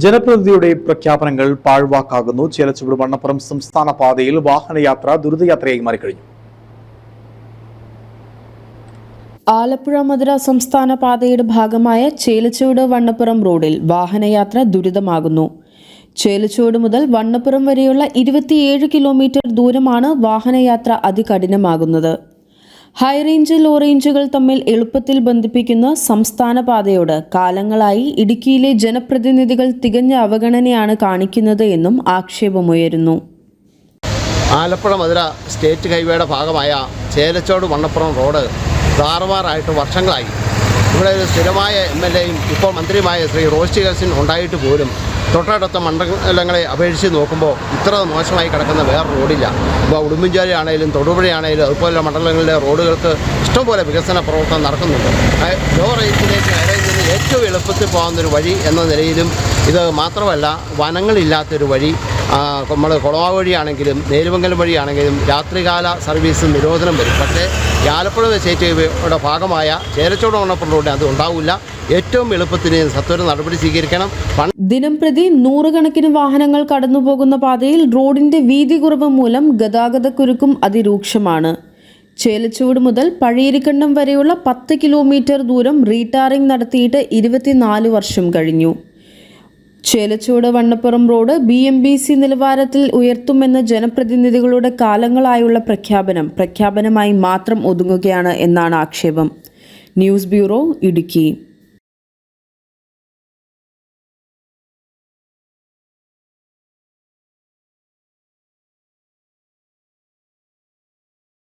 ജനപ്രതിനിധിയുടെ പ്രഖ്യാപനങ്ങൾ പാഴ്വാക്കാകുന്നു. ചേലച്ചുവട് വണ്ണപ്പുറം സംസ്ഥാന പാതയിൽ വാഹനയാത്ര ദുരിതയാത്രയായി മാറിക്കഴിഞ്ഞു. ആലപ്പുഴ മധുര സംസ്ഥാന പാതയുടെ ഭാഗമായ ചേലച്ചുവട് വണ്ണപ്പുറം റോഡിൽ വാഹനയാത്ര ദുരിതമാകുന്നു. ചേലച്ചുവട് മുതൽ വണ്ണപ്പുറം വരെയുള്ള ഇരുപത്തിയേഴ് കിലോമീറ്റർ ദൂരമാണ് വാഹനയാത്ര അതികഠിനമാകുന്നത്. ഹൈറേഞ്ച് ലോ റേഞ്ചുകൾ തമ്മിൽ എളുപ്പത്തിൽ ബന്ധിപ്പിക്കുന്ന സംസ്ഥാന പാതയോട് കാലങ്ങളായി ഇടുക്കിയിലെ ജനപ്രതിനിധികൾ തികഞ്ഞ അവഗണനയാണ് കാണിക്കുന്നത് എന്നും ആക്ഷേപമുയരുന്നു. ആലപ്പുഴ മധുര സ്റ്റേറ്റ് ഹൈവേയുടെ ഭാഗമായ ചേലച്ചോട് വണ്ണപ്പുറം റോഡ് താറുമാറായിട്ട് വർഷങ്ങളായി. ഇവിടെ ഒരു സ്ഥിരമായ എം എൽ എയും ഇപ്പോൾ മന്ത്രിയുമായ ശ്രീ റോസ്റ്റി ഗൽസിൻ ഉണ്ടായിട്ട് പോലും തൊട്ടടുത്ത മണ്ഡലങ്ങളെ അപേക്ഷിച്ച് നോക്കുമ്പോൾ ഇത്ര മോശമായി കിടക്കുന്ന വേറെ റോഡില്ല. ഇപ്പോൾ ഉടുമ്പൻചാരി ആണെങ്കിലും തൊടുപുഴയാണെങ്കിലും അതുപോലെ മണ്ഡലങ്ങളിലെ റോഡുകൾക്ക് ഇഷ്ടംപോലെ വികസന പ്രവർത്തനം നടക്കുന്നുണ്ട്. ലോ റേഞ്ചിലേക്ക് ഹൈ ഏറ്റവും എളുപ്പത്തിൽ പോകുന്നൊരു വഴി എന്ന നിലയിലും ഇത് മാത്രമല്ല വനങ്ങളില്ലാത്തൊരു വഴി. നമ്മൾ കുളവ വഴിയാണെങ്കിലും നേരുവങ്കലം വഴിയാണെങ്കിലും രാത്രികാല സർവീസ് നിരോധനം വരും. പക്ഷേ ആലപ്പുഴ സ്റ്റേറ്റ് ഭാഗമായ ചേരച്ചോട് ഓണപ്പുറം അത് ഉണ്ടാവില്ല. ഏറ്റവും എളുപ്പത്തിന് സത്വര നടപടി സ്വീകരിക്കണം. ദിനം പ്രതി നൂറുകണക്കിന് വാഹനങ്ങൾ കടന്നുപോകുന്ന പാതയിൽ റോഡിന്റെ വീതി കുറവ് മൂലം ഗതാഗതക്കുരുക്കും അതിരൂക്ഷമാണ്. ചേലച്ചുവട് മുതൽ പഴയരിക്കണ്ടം വരെയുള്ള പത്ത് കിലോമീറ്റർ ദൂരം റീടാറിംഗ് നടത്തിയിട്ട് ഇരുപത്തിനാല് വർഷം കഴിഞ്ഞു. Chelachuvadu Vannappuram road B M B C നിലവാരത്തിൽ ഉയർത്തുമെന്ന ജനപ്രതിനിധികളുടെ കാലങ്ങളായുള്ള പ്രഖ്യാപനം പ്രഖ്യാപനമായി മാത്രം ഒതുങ്ങുകയാണ് എന്നാണ് ആക്ഷേപം. News bureau Idukki.